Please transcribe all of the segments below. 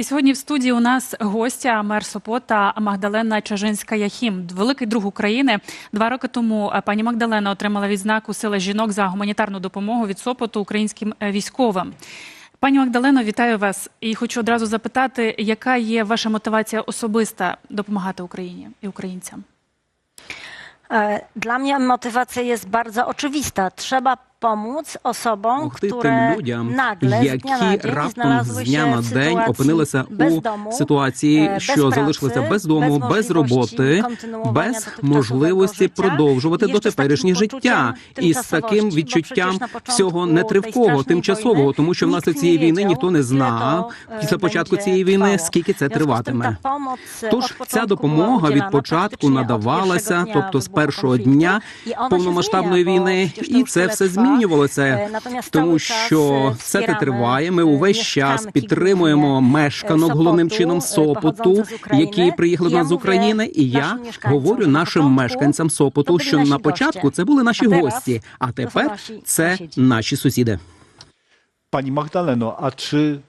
І сьогодні в студії у нас гостя мер Сопота Магдалена Чажинська Яхім, великий друг України. Два роки тому е, пані Магдалена отримала відзнаку Сила жінок за гуманітарну допомогу від Сопоту українським е, військовим. Пані Магдалено, вітаю вас і хочу одразу запитати, яка є ваша мотивація особиста допомагати Україні і українцям? Dla mnie motywacja jest bardzo oczywista. Trzeba pomóc osobom, Могти które тим людям, nagle які раптом з дня на день опинилися у domu, ситуації, е, що залишилися без дому, без без роботи, без можливості життя, продовжувати ще дотеперішнє життя, і з таким відчуттям всього нетривкого, тимчасового, тому що внаслідок цієї війни ніхто не знав е, після початку цієї війни, скільки це триватиме. e, Тож ця допомога від початку надавалася, тобто з першого дня повномасштабної війни, і це все trwa. Змінювалося, Е, натомість тому що е, все це триває. Ми е, увесь час підтримуємо мешканок е, головним чином е, Сопоту, які приїхали до нас з України. І я говорю нашим мешканцям Сопоту, що на початку це були наші гості, а тепер це наші сусіди. Pani Magdaleno, a czy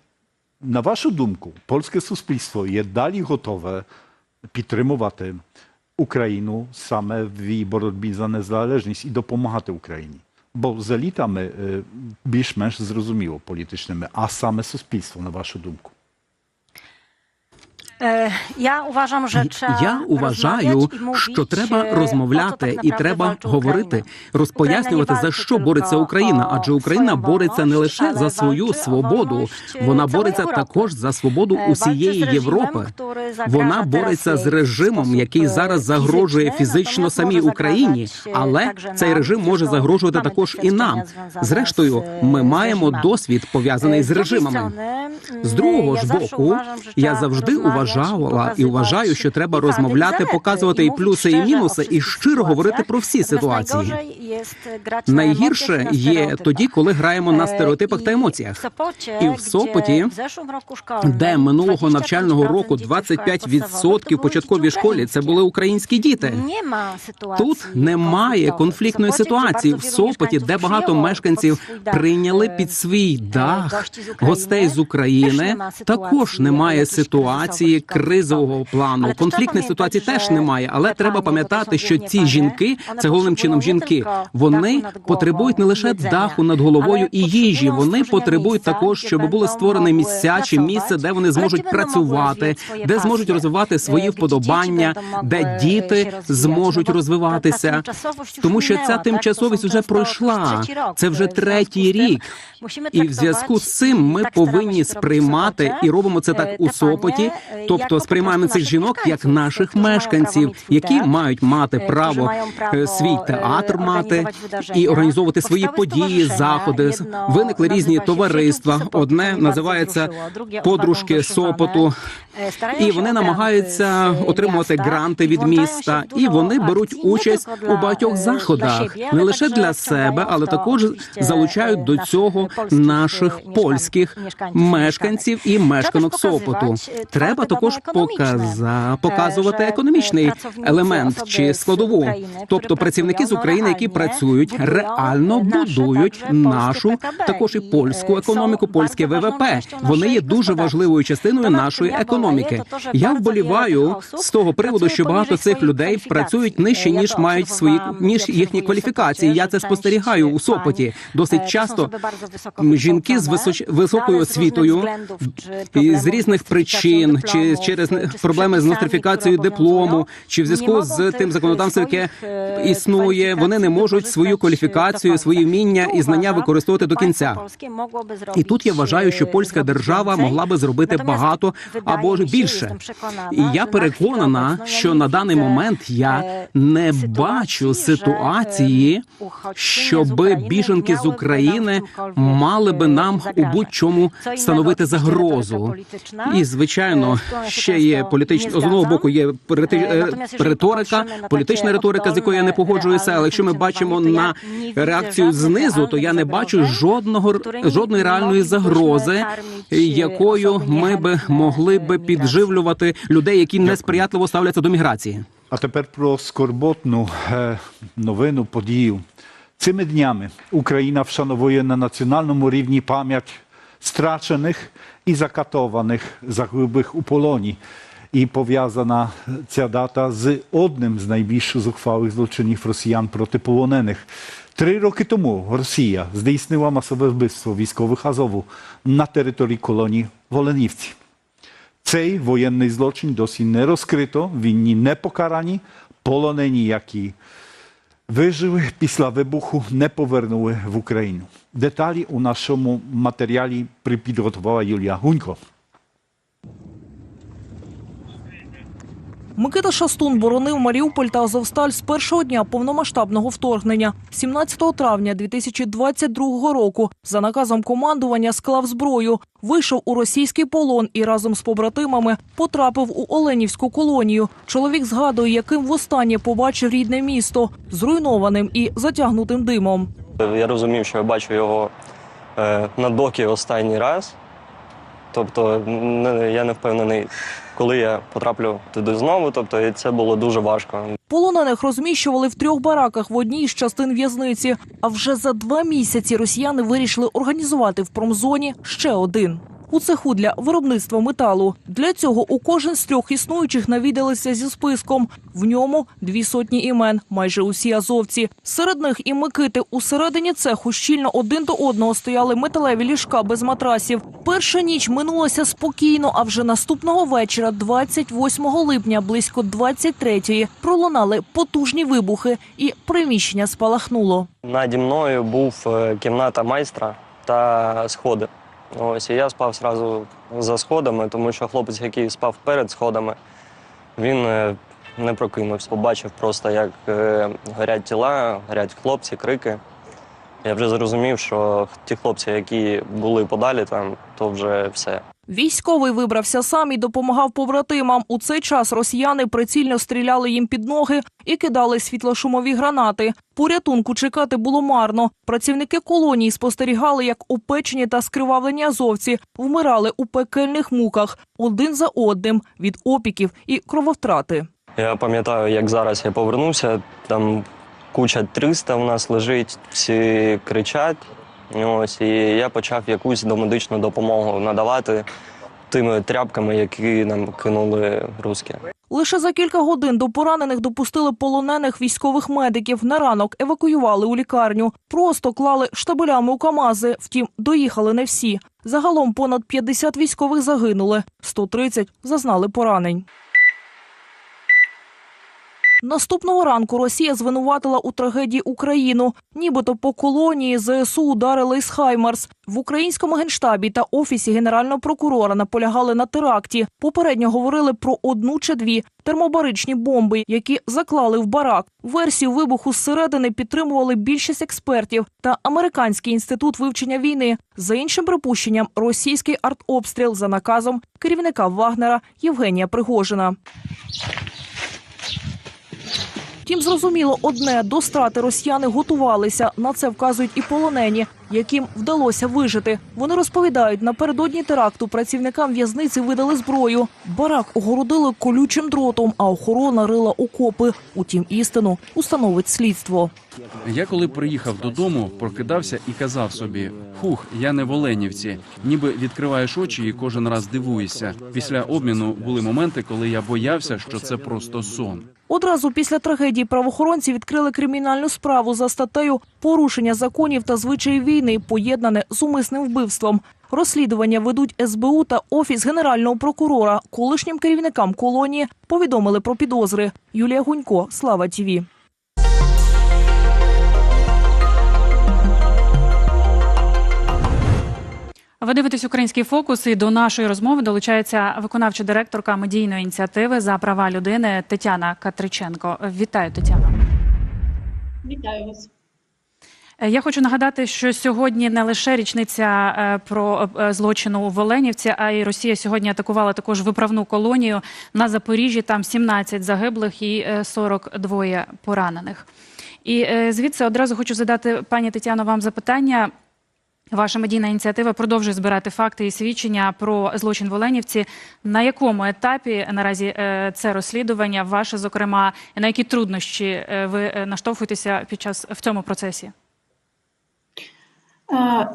na waszą думку polskie суспільство є далі готове підтримувати Україну саме в її боротьбі за незалежність і допомагати Україні? Бо з елітами е, більш-менш зрозуміло політичними, а саме суспільство, на вашу думку. Uważam, że Я вважаю, що треба розмовляти і треба говорити, розпояснювати за що бореться Україна, адже Україна бореться не лише за свою свободу, вона бореться також за свободу усієї Європи. Вона бореться з режимом, який зараз загрожує фізично самій Україні, але цей режим може загрожувати також і нам. Зрештою, ми маємо досвід пов'язаний З режимами. З другого ж боку, я завжди розмовляти, уважала і вважаю, що треба розмовляти, показувати і плюси, і мінуси, і щиро говорити про всі ситуації. Найгірше є тоді, коли граємо на Е, стереотипах та емоціях. І в Сопоті, де минулого навчального року дітей в школах 25% в початковій школі це були українські діти. Тут немає конфліктної ситуації в Сопоті, де багато мешканців прийняли е, під свій е, дах з України. гостей з України. Також немає ситуації кризового плану. Але Конфліктної ситуації теж немає. Але треба пам'ятати, що ці жінки це головним чином жінки. Вони потребують не лише даху над головою і їжі. Вони потребують також, щоб було będą створене місця чи місце, де вони зможуть працювати, де зможуть розвивати свої вподобання, де діти зможуть розвиватися. Тому що ця тимчасовість вже пройшла. Це вже третій рік. І в зв'язку з цим ми повинні сприймати і робимо це е, так у Сопоті, е, тобто сприймаємо цих жінок як наших мешканців, які мають мати е, право е, свій е, театр мати і організовувати свої події, заходи. Виникли різні товариства. Одне називається подружки Сопоту. Е, І вони намагаються отримувати гранти від міста, і вони беруть участь у багатьох е, заходах, не лише для себе, але також залучають е, до цього наших е, польських мешканців, і мешканок Сопоту. е, Треба тверде також показа- е, показувати е, економічний елемент чи складову. Тобто працівники з України, які працюють, реально будують нашу також і польську е, економіку, польське ВВП. Вони є дуже важливою частиною нашої економіки. Я вболіваю з того приводу, що багато цих людей працюють нижче ніж мають свої ніж їхні кваліфікації. Я це спостерігаю у Сопоті досить to są часто. Жінки з високою освітою з різних причин, dyplomu, чи через проблеми з нострифікацією диплому, чи в зв'язку з тим законодавством, яке e, існує, вони не можуть свою кваліфікацію, свої вміння і знання використовувати до кінця. І тут я вважаю, що польська держава могла би зробити багато або ж більше. І я переконана, що на даний момент я e, не бачу ситуації, uchodźczynie щоб біженки з України мали би е, нам у будь-чому становити загрозу. І звичайно, ще є політична з одного боку є Е, е, риторика, політична риторика, з якою я не погоджуюся. Але якщо ми бачимо на реакцію знизу, то я не бачу жодного жодної реальної загрози, якою ми би могли би підживлювати людей, які несприятливо ставляться до міграції. А тепер про скорботну е, новину, подію. Цими днями Україна вшановує на національному рівні пам'ять страчених і закатованих загиблих у полоні. І пов'язана ця дата з одним з найбільш зухвалих злочинів росіян проти полонених. Три роки тому Росія здійснила масове вбивство військових Азову на території колонії в Оленівці. Цей воєнний злочин досі не розкрито, винні не покарані, полонені, які вижили після вибуху, не повернули в Україну. Деталі у нашому матеріалі припідготувала Юлія Гунько. Микита Шастун боронив Маріуполь та Азовсталь з першого дня повномасштабного вторгнення. 17 травня 2022 року за наказом командування склав зброю, вийшов у російський полон і разом з побратимами потрапив у Оленівську колонію. Чоловік згадує, яким востаннє побачив рідне місто зруйнованим і затягнутим димом. Я розумів, що я бачу його е, на докі останній раз. Тобто, я не впевнений, коли я потраплю туди знову. Тобто, і це було дуже важко. Полонених розміщували в трьох бараках в одній з частин в'язниці. А вже за два місяці росіяни вирішили організувати в промзоні ще один. У цеху для виробництва металу. Для цього у кожен з трьох існуючих навідалися зі списком. В ньому дві сотні імен, майже усі азовці. Серед них і Микити. Усередині цеху щільно один до одного стояли металеві ліжка без матрасів. Перша ніч минулася спокійно, а вже наступного вечора, 28 липня, близько 23-ї, пролунали потужні вибухи і приміщення спалахнуло. Наді мною був е, кімната майстра та сходи. Ось і я спав зразу за сходами, тому що хлопець, який спав перед сходами, він е, не прокинувся. Побачив просто, як е, горять тіла, горять хлопці, крики. Я вже зрозумів, що ті хлопці, які були подалі, там, то вже все. Військовий вибрався сам і допомагав побратимам. У цей час росіяни прицільно стріляли їм під ноги і кидали світлошумові гранати. Порятунку чекати було марно. Працівники колонії спостерігали, як опечені та скривавлені азовці вмирали у пекельних муках один за одним від опіків і крововтрати. Я пам'ятаю, як зараз я повернувся, там куча 300 у нас лежить, всі кричать. Ось, і я почав якусь домедичну допомогу надавати тими тряпками, які нам кинули русські. Лише за кілька годин до поранених допустили полонених військових медиків. На ранок евакуювали у лікарню. Просто клали штабелями у КАМАЗи. Втім, доїхали не всі. Загалом понад 50 військових загинули, 130 зазнали поранень. Наступного ранку Росія звинуватила у трагедії Україну. Нібито по колонії ЗСУ ударили із Хаймарс. В українському генштабі та офісі генерального прокурора наполягали на теракті. Попередньо говорили про одну чи дві термобаричні бомби, які заклали в барак. Версію вибуху зсередини підтримували більшість експертів та американський інститут вивчення війни. За іншим припущенням, російський артобстріл за наказом керівника Вагнера Євгенія Пригожина. Втім, зрозуміло одне до страти росіяни готувалися. На це вказують і полонені, яким вдалося вижити. Вони розповідають, напередодні теракту працівникам в'язниці видали зброю. Барак огородили колючим дротом, а охорона рила окопи. Утім, істину установить слідство. Я коли приїхав додому, прокидався і казав собі: Хух, я не в Оленівці. Ніби відкриваєш очі і кожен раз дивуєшся. Після обміну були моменти, коли я боявся, що це просто сон. Одразу після трагедії правоохоронці відкрили кримінальну справу за статтею порушення законів та звичаїв війни, поєднане з умисним вбивством. Розслідування ведуть СБУ та офіс генерального прокурора. Колишнім керівникам колонії повідомили про підозри. Юлія Гунько, Слава Тіві. Ви дивитесь український фокус, і до нашої розмови долучається виконавча директорка медійної ініціативи за права людини Тетяна Катриченко. Вітаю, Тетяна. Вітаю вас. Е, Я хочу нагадати, що сьогодні не лише річниця е, про е, злочину в Оленівці, а й Росія сьогодні атакувала також виправну колонію на Запоріжжі. Там 17 загиблих і е, 42 поранених. І е, звідси одразу хочу задати пані Тетяно вам запитання. Ваша медійна ініціатива продовжує збирати факти і свідчення про злочин в Оленівці. На якому етапі наразі е, це розслідування? Ваше, зокрема, на які труднощі е, ви е, наштовхуєтеся під час в цьому процесі?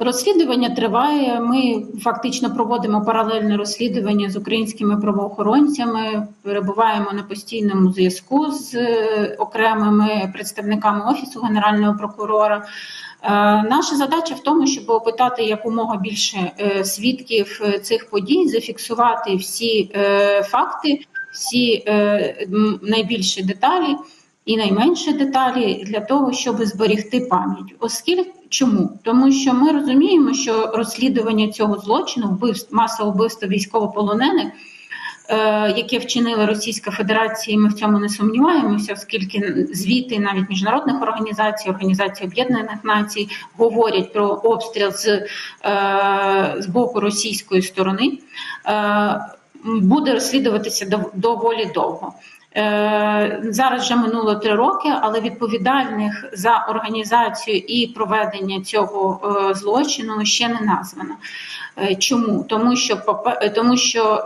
Розслідування триває. Ми фактично проводимо паралельне розслідування з українськими правоохоронцями. Перебуваємо на постійному зв'язку з окремими представниками офісу генерального прокурора. Е, Наша задача в тому, щоб опитати якомога більше е, свідків е, цих подій, зафіксувати всі факти, всі найбільші деталі і найменші деталі для того, щоб зберегти пам'ять. Оскільки чому? Тому що ми розуміємо, що розслідування цього злочину, вбивств, масового вбивства військовополонених, яке вчинила Російська Федерація, і ми в цьому не сумніваємося, оскільки звіти навіть міжнародних організацій, Організації Об'єднаних Націй говорять про обстріл з, е, з боку російської сторони, е, буде розслідуватися дов- доволі довго. Е, Зараз вже минуло три роки, але відповідальних за організацію і проведення цього е, злочину ще не названо. Е, Чому? Тому що тому що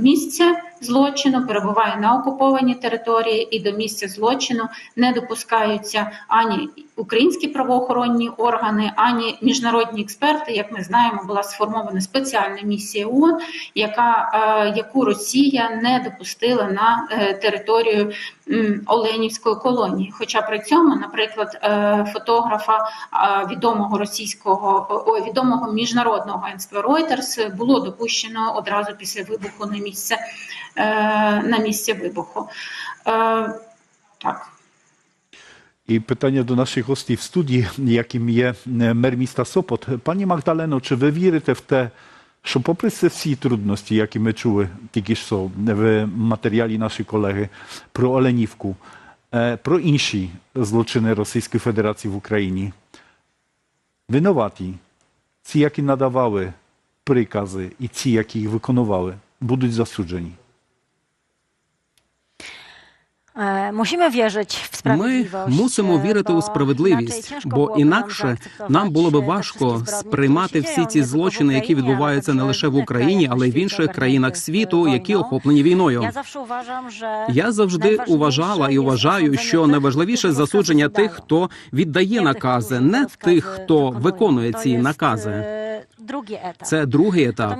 місце злочину перебуває на окупованій території, і до місця злочину не допускаються ані українські правоохоронні органи, ані міжнародні експерти. Як ми знаємо, була сформована спеціальна місія ООН, яка е, яку Росія не допустила на е, територію Оленівської колонії. Хоча при цьому, наприклад, е, фотографа відомого російського відомого міжнародного агентства Reuters було допущено одразу після вибуху на місце на місце вибуху. Так. І питання до наших гостей в студії, яким є е, мер міста Сопот. Пані Магдалено, чи ви вірите в те, що попри це всі трудності, які ми чули тільки що в матеріалі нашої колеги про Оленівку, е, про інші злочини Російської Федерації в Україні, винуваті, ці, які надавали прикази, і ці, які їх виконували, будуть засуджені? E, Musimy wierzyć w Ми мусимо вірити у справедливість, бо інакше нам було би важко сприймати всі ці злочини, які відбуваються не лише в Україні, але й в інших країнах світу, які охоплені війною. Я завжди вважам, Я завжди уважала і вважаю, що найважливіше засудження тих, хто віддає накази, не тих, хто виконує ці накази. Це другий етап.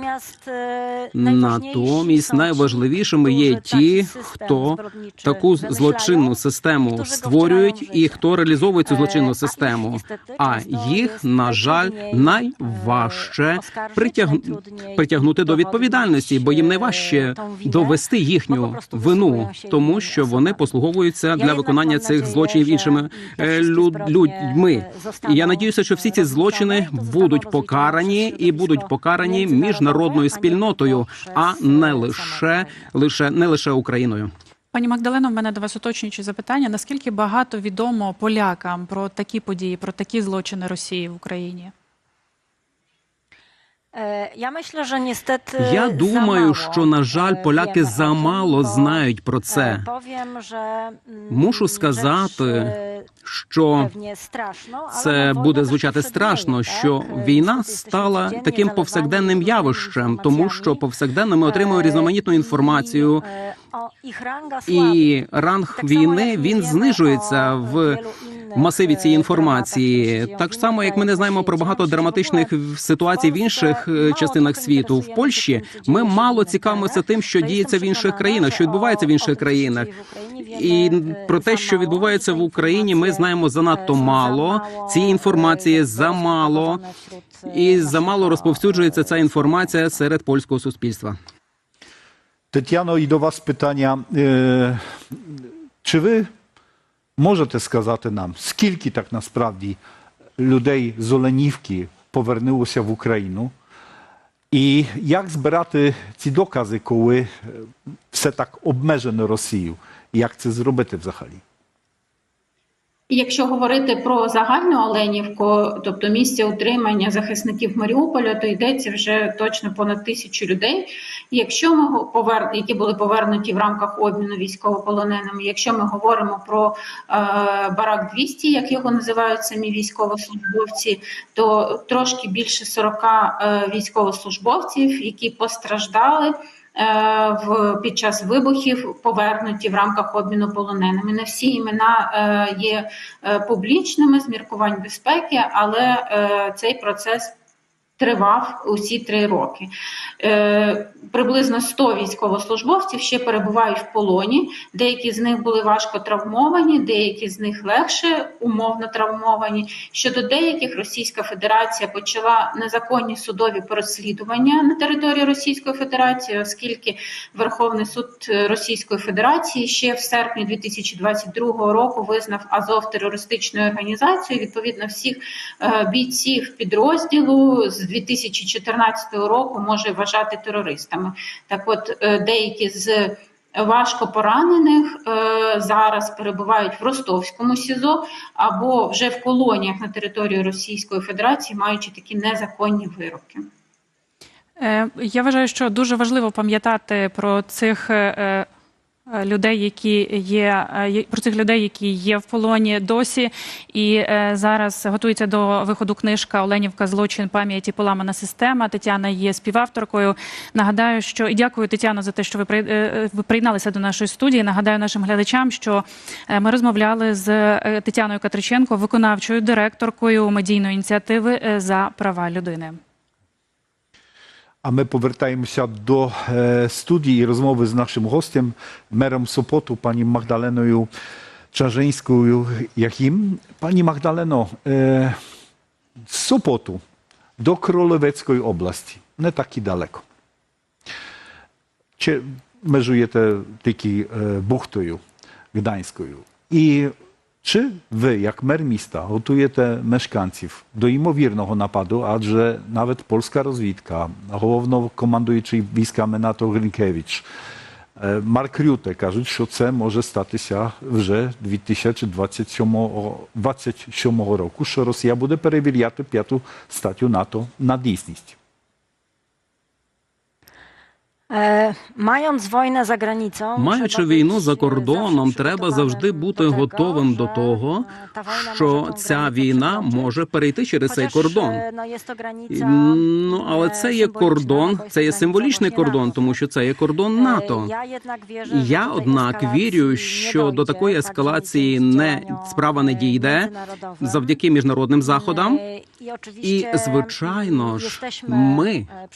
Натомість найважливішими є ті, хто таку злочинну систему створюють і хто реалізовує цю злочинну систему. А їх, на жаль, найважче притяг- притягнути до відповідальності, бо їм найважче довести їхню вину, тому що вони послуговуються для виконання цих злочинів іншими е, людьми. І я надіюся, що всі ці злочини будуть покарані і будуть покарані міжнародною спільнотою, а не лише лише не лише Україною. Пані Магдалено, в мене до вас уточнюючі запитання. Наскільки багато відомо полякам про такі події, про такі злочини Росії в Україні? Я myślę, że niestety Я думаю, що на жаль, e, поляки замало знають про e, це. Mm, Мушу сказати, Що це буде звучати страшно, що війна стала таким повсякденним явищем, тому що повсякденно ми отримуємо різноманітну інформацію, і ранг війни він знижується o масиві цієї інформації. Так само, як ми не знаємо про багато драматичних ситуацій в інших е, частинах світу. В Польщі ми мало цікавимося тим, що діється в інших країнах, що відбувається в інших країнах. І про те, що відбувається в Україні, ми знаємо занадто мало. Цієї інформації замало, і замало розповсюджується ця інформація серед польського суспільства. Тетяно, і до вас питання. Е, Чи ви можете сказати нам, скільки так насправді людей з Оленівки повернулося в Україну? І як збирати ці докази, коли е, все так обмежено Росією? Як це зробити взагалі? Якщо говорити про загальну Оленівку, тобто місце утримання захисників Маріуполя, то йдеться вже точно понад тисячу людей. Якщо ми повер... які були повернуті в рамках обміну військовополоненими, якщо ми говоримо про е, барак 200, як його називають самі військовослужбовці, то трошки більше 40 е, військовослужбовців, які постраждали. В під час вибухів повернуті в рамках обміну полоненими. Не всі імена е, є е, публічними з міркувань безпеки, але е, цей процес. Тривав усі три роки. Е, приблизно 100 військовослужбовців ще перебувають в полоні. Деякі з них були важко травмовані, деякі з них легше умовно травмовані. Щодо деяких Російська Федерація почала незаконні судові переслідування на території Російської Федерації, оскільки Верховний суд Російської Федерації ще в серпні 2022 року визнав Азов терористичною організацією. Відповідно, всіх е, бійців підрозділу з 2014 року може вважати терористами. Так, от е, деякі з важко поранених е, зараз перебувають в Ростовському СІЗО або вже в колоніях на території Російської Федерації, маючи такі незаконні вироки. Е, Я вважаю, що дуже важливо пам'ятати про цих. Е, Людей, які є е, про цих людей, які є в полоні досі, і е, зараз готується до виходу книжка Оленівка Злочин пам'яті поламана система. Тетяна є співавторкою. Нагадаю, що і дякую Тетяно за те, що ви приєдналися до нашої студії. Нагадаю нашим глядачам, що ми розмовляли з Тетяною Катриченко, виконавчою директоркою медійної ініціативи за права людини. А ми повертаємося до е, студії і розмови з нашим гостем, мером Сопоту, пані Magdalenою Czarzyńską Jachim. Pani Magdaleno, e, z Sopotu do Króleweckiej oblasti, nie taki daleko. Чи межуєте тільки е, бухтою Гданською? І чи ви, як мер міста, готуєте мешканців до ймовірного нападу, адже навіть польська розвідка, головнокомандуючий військами НАТО Гринкевич, е, Марк Рюте кажуть, що це може статися вже 2027 27 року, що Росія буде перевіряти п'яту статтю НАТО на дійсність. Маючи trzeba війну за кордоном, треба завжди бути готовим до того, що ця війна може перейти через цей кордон. to granica, Ну, але e, це є кордон, це є символічний кордон, тому що це є кордон Е, НАТО. Я, однак, вірю, що до такої ескалації не справа не е, дійде завдяки міжнародним заходам. Е, І, звичайно ж, ми е,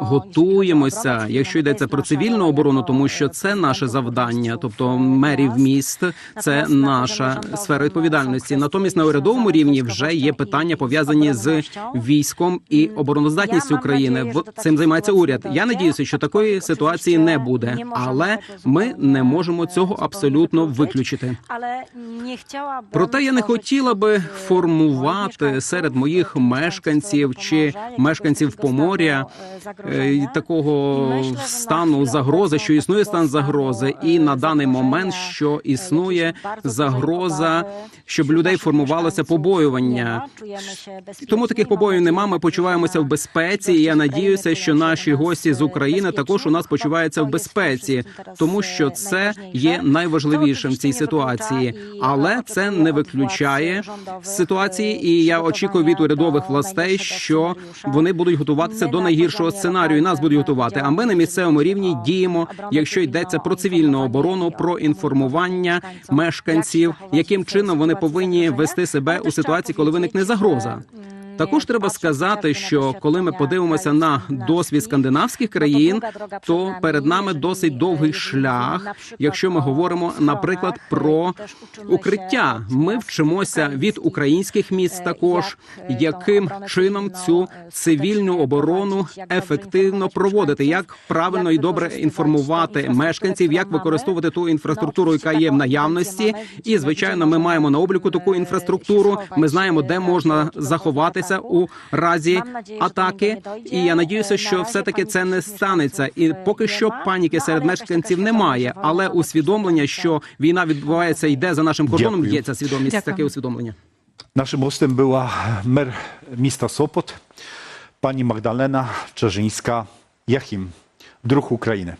Готуємося, obronę якщо йдеться про цивільну оборону, тому що це наше завдання, тобто мерів міст, це наша сфера відповідальності. Натомість на урядовому рівні вже є питання пов'язані з військом і обороноздатністю України. Цим займається уряд. Я надіюся, що такої ситуації не буде, але ми не можемо цього абсолютно виключити. Проте я не хотіла би формувати серед моїх мешканців чи мешканців Поморя е, такого стану загрози, що існує стан загрози, і на даний момент, що існує загроза, щоб людей формувалося побоювання. Тому таких побоїв нема. Ми почуваємося в безпеці. І я надіюся, що наші гості з України також у нас почуваються в безпеці, тому що це є найважливішим в цій ситуації. Але це не виключає ситуації, і я очікую від урядових властей, що вони будуть готуватися до найгіршого сценарію. і Нас будуть готувати. А ми на місцевому рівні діємо, якщо йдеться про цивільну оборону, про інформування мешканців, яким чином вони повинні вести себе у ситуації, коли виникне загроза. Також треба сказати, що коли ми подивимося на досвід скандинавських країн, то перед нами досить довгий шлях, якщо ми говоримо, наприклад, про укриття. Ми вчимося від українських міст також, яким чином цю цивільну оборону ефективно проводити, як правильно і добре інформувати мешканців, як використовувати ту інфраструктуру, яка є в наявності. І звичайно, ми маємо на обліку таку інфраструктуру. Ми знаємо, де можна заховатися у разі атаки. І я надіюся, що все таки це не станеться. І поки що паніки серед мешканців немає, але усвідомлення, що війна відбувається, йде за нашим кордоном. Дякую. Є ця свідомість, Дякую. таке усвідомлення. Naszym hostem była mer miasta Sopot, pani Magdalena Czerzyńska-Jachim, druh Ukrainy.